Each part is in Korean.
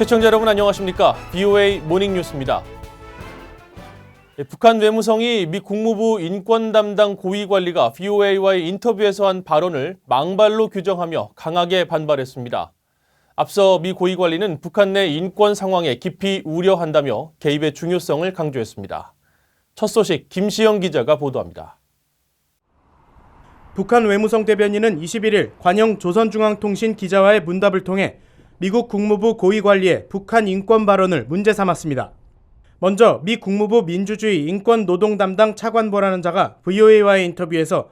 시청자 여러분 안녕하십니까? BOA 모닝 뉴스입니다. 예, 북한 외무성이 미 국무부 인권 담당 고위 관리가 BOA와의 인터뷰에서 한 발언을 망발로 규정하며 강하게 반발했습니다. 앞서 미 고위 관리는 북한 내 인권 상황에 깊이 우려한다며 개입의 중요성을 강조했습니다. 첫 소식 김시영 기자가 보도합니다. 북한 외무성 대변인은 21일 관영 조선중앙통신 기자와의 문답을 통해 미국 국무부 고위 관리의 북한 인권 발언을 문제 삼았습니다. 먼저 미 국무부 민주주의 인권 노동 담당 차관보라는 자가 VOA와의 인터뷰에서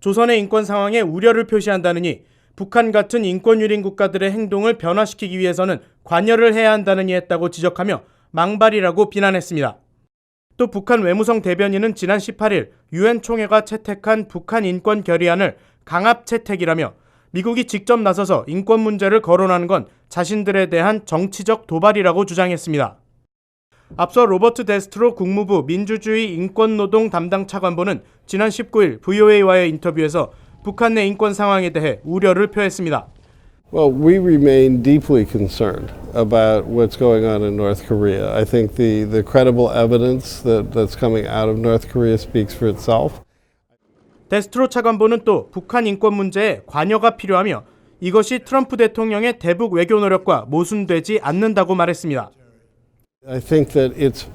조선의 인권 상황에 우려를 표시한다느니 북한 같은 인권 유린 국가들의 행동을 변화시키기 위해서는 관여를 해야 한다느니 했다고 지적하며 망발이라고 비난했습니다. 또 북한 외무성 대변인은 지난 18일 유엔 총회가 채택한 북한 인권 결의안을 강압 채택이라며 미국이 직접 나서서 인권 문제를 거론하는 건 자신들에 대한 정치적 도발이라고 주장했습니다. 앞서 로버트 데스트로 국무부 민주주의 인권노동 담당 차관보는 지난 19일 VOA와의 인터뷰에서 북한 내 인권 상황에 대해 우려를 표했습니다. Well, we remain deeply concerned about what's going on in North Korea. I think the, the credible evidence that, that's coming out of North Korea speaks for itself. 데스트로 차관보는 또 북한 인권 문제에 관여가 필요하며 이것이 트럼프 대통령의 대북 외교 노력과 모순되지 않는다고 말했습니다. I think that it's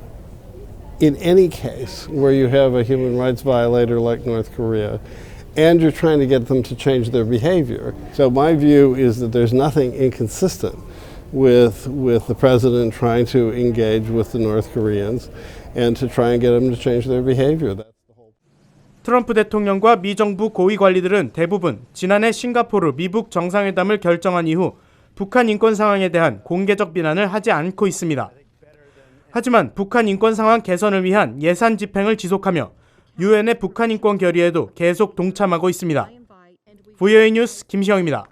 in any case where you have a human rights violator like North Korea and you're trying to get them to change their behavior. So my view is that there's nothing inconsistent with with the president trying to engage with the North Koreans and to try and get them to change their behavior. 트럼프 대통령과 미 정부 고위 관리들은 대부분 지난해 싱가포르 미북 정상회담을 결정한 이후 북한 인권 상황에 대한 공개적 비난을 하지 않고 있습니다. 하지만 북한 인권 상황 개선을 위한 예산 집행을 지속하며 유엔의 북한 인권 결의에도 계속 동참하고 있습니다. VOA 뉴스 김시영입니다.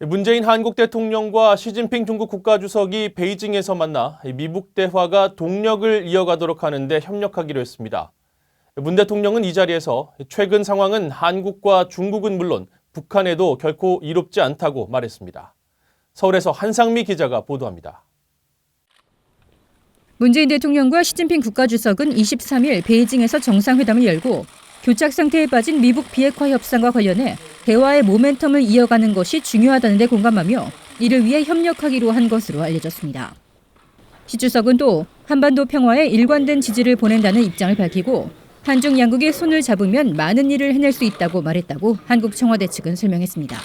문재인 한국 대통령과 시진핑 중국 국가주석이 베이징에서 만나 미북 대화가 동력을 이어가도록 하는데 협력하기로 했습니다. 문 대통령은 이 자리에서 최근 상황은 한국과 중국은 물론 북한에도 결코 이롭지 않다고 말했습니다. 서울에서 한상미 기자가 보도합니다. 문재인 대통령과 시진핑 국가주석은 23일 베이징에서 정상회담을 열고 교착 상태에 빠진 미북 비핵화 협상과 관련해 대화의 모멘텀을 이어가는 것이 중요하다는 데 공감하며 이를 위해 협력하기로 한 것으로 알려졌습니다. 시 주석은 또 한반도 평화에 일관된 지지를 보낸다는 입장을 밝히고 한중 양국이 손을 잡으면 많은 일을 해낼 수 있다고 말했다고 한국 청와대 측은 설명했습니다.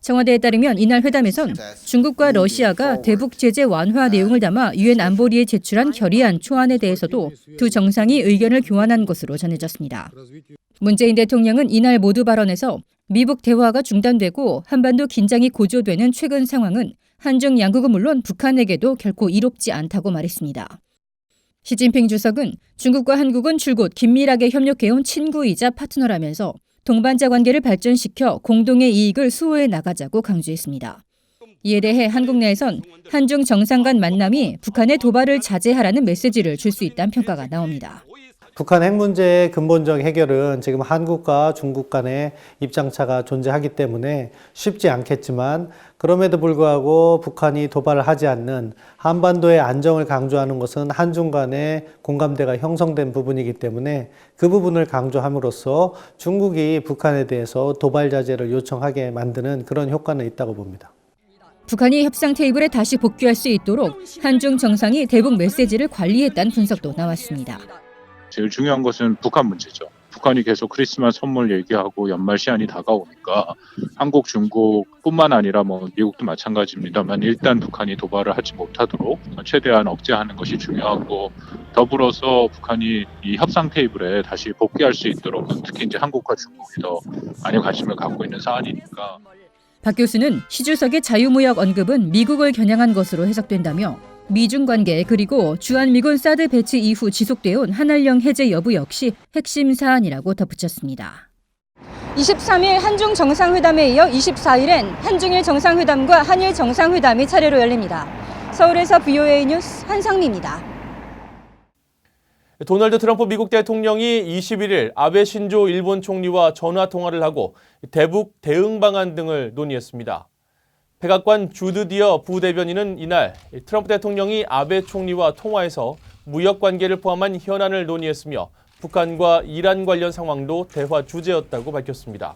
청와대에 따르면 이날 회담에선 중국과 러시아가 대북 제재 완화 내용을 담아 유엔 안보리에 제출한 결의안 초안에 대해서도 두 정상이 의견을 교환한 것으로 전해졌습니다. 문재인 대통령은 이날 모두 발언에서 미북 대화가 중단되고 한반도 긴장이 고조되는 최근 상황은 한중 양국은 물론 북한에게도 결코 이롭지 않다고 말했습니다. 시진핑 주석은 중국과 한국은 줄곧 긴밀하게 협력해온 친구이자 파트너라면서 동반자 관계를 발전시켜 공동의 이익을 수호해 나가자고 강조했습니다. 이에 대해 한국 내에선 한중 정상 간 만남이 북한의 도발을 자제하라는 메시지를 줄 수 있다는 평가가 나옵니다. 북한 핵 문제의 근본적 해결은 지금 한국과 중국 간의 입장차가 존재하기 때문에 쉽지 않겠지만 그럼에도 불구하고 북한이 도발을 하지 않는 한반도의 안정을 강조하는 것은 한중 간의 공감대가 형성된 부분이기 때문에 그 부분을 강조함으로써 중국이 북한에 대해서 도발 자제를 요청하게 만드는 그런 효과는 있다고 봅니다. 북한이 협상 테이블에 다시 복귀할 수 있도록 한중 정상이 대북 메시지를 관리했다는 분석도 나왔습니다. 제일 중요한 것은 북한 문제죠. 북한이 계속 크리스마스 선물 얘기하고 연말 시한이 다가오니까 한국, 중국뿐만 아니라 뭐 미국도 마찬가지입니다만 일단 북한이 도발을 하지 못하도록 최대한 억제하는 것이 중요하고 더불어서 북한이 이 협상 테이블에 다시 복귀할 수 있도록 특히 이제 한국과 중국이 더 많이 관심을 갖고 있는 사안이니까 박 교수는 시 주석의 자유무역 언급은 미국을 겨냥한 것으로 해석된다며 미중 관계 그리고 주한미군 사드 배치 이후 지속돼온 한알령 해제 여부 역시 핵심 사안이라고 덧붙였습니다. 23일 한중 정상회담에 이어 24일엔 한중일 정상회담과 한일 정상회담이 차례로 열립니다. 서울에서 BOA 뉴스 한상미입니다. 도널드 트럼프 미국 대통령이 21일 아베 신조 일본 총리와 전화 통화를 하고 대북 대응 방안 등을 논의했습니다. 백악관 주드 디어 부대변인은 이날 트럼프 대통령이 아베 총리와 통화해서 무역 관계를 포함한 현안을 논의했으며 북한과 이란 관련 상황도 대화 주제였다고 밝혔습니다.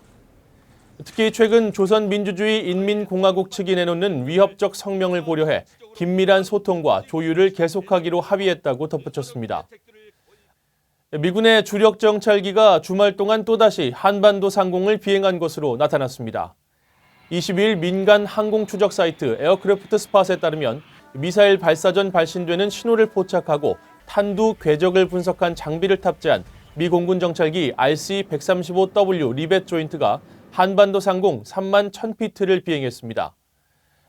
특히 최근 조선민주주의 인민공화국 측이 내놓는 위협적 성명을 고려해 긴밀한 소통과 조율을 계속하기로 합의했다고 덧붙였습니다. 미군의 주력 정찰기가 주말 동안 또다시 한반도 상공을 비행한 것으로 나타났습니다. 22일 민간 항공 추적 사이트 에어크래프트 스팟에 따르면 미사일 발사 전 발신되는 신호를 포착하고 탄두 궤적을 분석한 장비를 탑재한 미 공군 정찰기 RC-135W 리벳 조인트가 한반도 상공 3만 1000피트를 비행했습니다.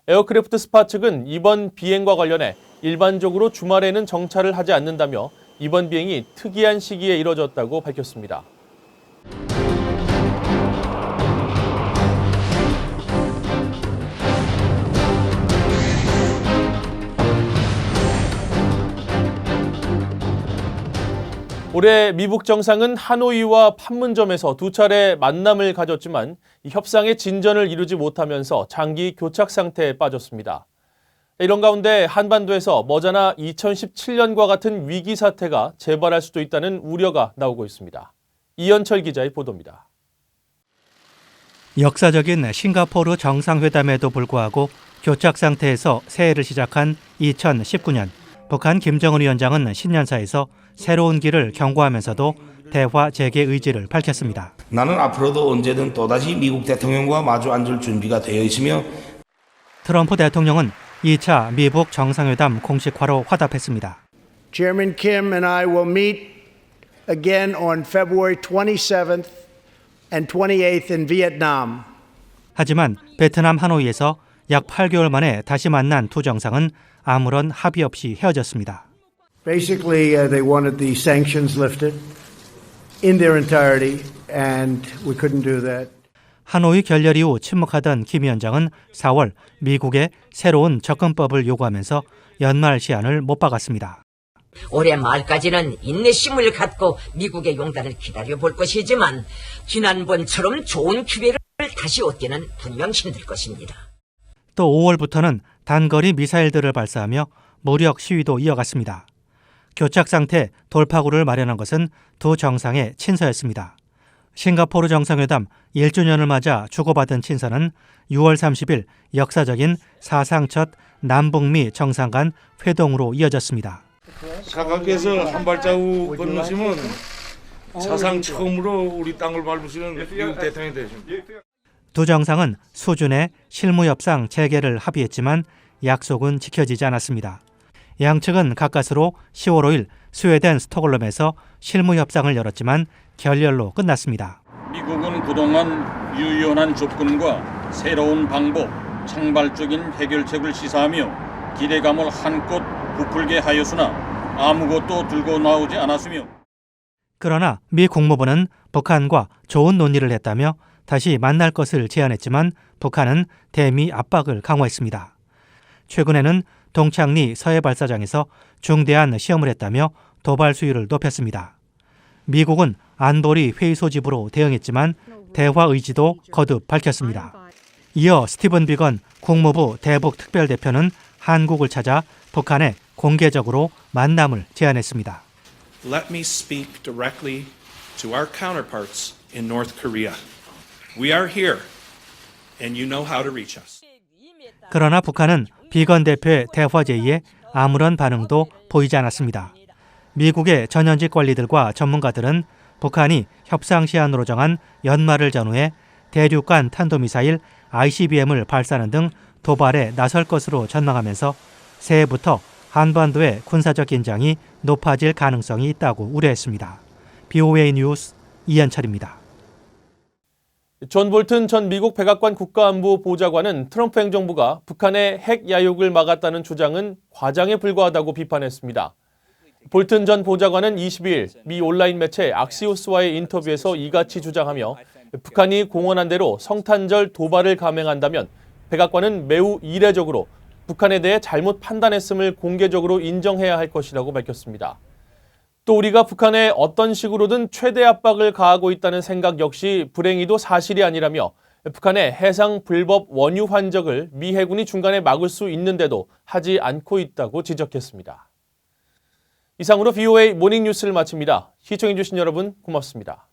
에어크래프트 스파 측은 이번 비행과 관련해 일반적으로 주말에는 정찰을 하지 않는다며 이번 비행이 특이한 시기에 이뤄졌다고 밝혔습니다. 올해 미북 정상은 하노이와 판문점에서 두 차례 만남을 가졌지만 이 협상의 진전을 이루지 못하면서 장기 교착 상태에 빠졌습니다. 이런 가운데 한반도에서 머지나 2017년과 같은 위기 사태가 재발할 수도 있다는 우려가 나오고 있습니다. 이현철 기자의 보도입니다. 역사적인 싱가포르 정상회담에도 불구하고 교착 상태에서 새해를 시작한 2019년 북한 김정은 위원장은 신년사에서 새로운 길을 경고하면서도 대화 재개 의지를 밝혔습니다. 나는 앞으로도 언제든 또다시 미국 대통령과 마주 앉을 준비가 되어 있으며 트럼프 대통령은 2차 미북 정상회담 공식화로 화답했습니다. Chairman Kim and I will meet again on February 27th and 28th in Vietnam. 하지만 베트남 하노이에서 약 8개월 만에 다시 만난 두 정상은 아무런 합의 없이 헤어졌습니다. Basically, uh, they wanted the sanctions lifted in their entirety, and we couldn't do that. 하노이 결렬 이후 침묵하던 김 위원장은 4월 미국의 새로운 접근법을 요구하면서 연말 시한을 못 박았습니다. 올해 말까지는 인내심을 갖고 미국의 용단을 기다려 볼 것이지만 지난번처럼 좋은 기회를 다시 얻기는 분명 힘들 것입니다. 또 5월부터는 단거리 미사일들을 발사하며 무력 시위도 이어갔습니다. 교착 상태 돌파구를 마련한 것은 두 정상의 친서였습니다. 싱가포르 정상회담 1주년을 맞아 주고받은 친서는 6월 30일 역사적인 사상 첫 남북미 정상 간 회동으로 이어졌습니다. 사각에서 한 발자국 건너시면 사상 처음으로 우리 땅을 밟으시는 미국 대통령이 되십니다. 두 정상은 수준의 실무 협상 재개를 합의했지만 약속은 지켜지지 않았습니다. 양측은 가까스로 10월 5일 스웨덴 스톡홀름에서 실무 협상을 열었지만 결렬로 끝났습니다. 미국은 그동안 유연한 접근과 새로운 방법, 창발적인 해결책을 시사하며 기대감을 한껏 부풀게 하였으나 아무것도 들고 나오지 않았으며 그러나 미 국무부는 북한과 좋은 논의를 했다며 다시 만날 것을 제안했지만 북한은 대미 압박을 강화했습니다. 최근에는 동창리 서해 발사장에서 중대한 시험을 했다며 도발 수위를 높였습니다. 미국은 안보리 회의 소집으로 대응했지만 대화 의지도 거듭 밝혔습니다. 이어 스티븐 비건 국무부 대북 특별대표는 한국을 찾아 북한에 공개적으로 만남을 제안했습니다. Let me speak directly to our counterparts in North Korea. We are here, and you know how to reach us. 그러나 북한은 비건 대표의 대화 제의에 아무런 반응도 보이지 않았습니다. 미국의 전현직 관리들과 전문가들은 북한이 협상 시한으로 정한 연말을 전후해 대륙간 탄도미사일 ICBM을 발사하는 등 도발에 나설 것으로 전망하면서 새해부터 한반도의 군사적 긴장이 높아질 가능성이 있다고 우려했습니다. BOA 뉴스 이현철입니다. 존 볼튼 전 미국 백악관 국가안보 보좌관은 트럼프 행정부가 북한의 핵 야욕을 막았다는 주장은 과장에 불과하다고 비판했습니다. 볼튼 전 보좌관은 22일 미 온라인 매체 악시오스와의 인터뷰에서 이같이 주장하며 북한이 공언한 대로 성탄절 도발을 감행한다면 백악관은 매우 이례적으로 북한에 대해 잘못 판단했음을 공개적으로 인정해야 할 것이라고 밝혔습니다. 또 우리가 북한에 어떤 식으로든 최대 압박을 가하고 있다는 생각 역시 불행히도 사실이 아니라며 북한의 해상 불법 원유 환적을 미 해군이 중간에 막을 수 있는데도 하지 않고 있다고 지적했습니다. 이상으로 VOA 모닝 뉴스를 마칩니다. 시청해주신 여러분 고맙습니다.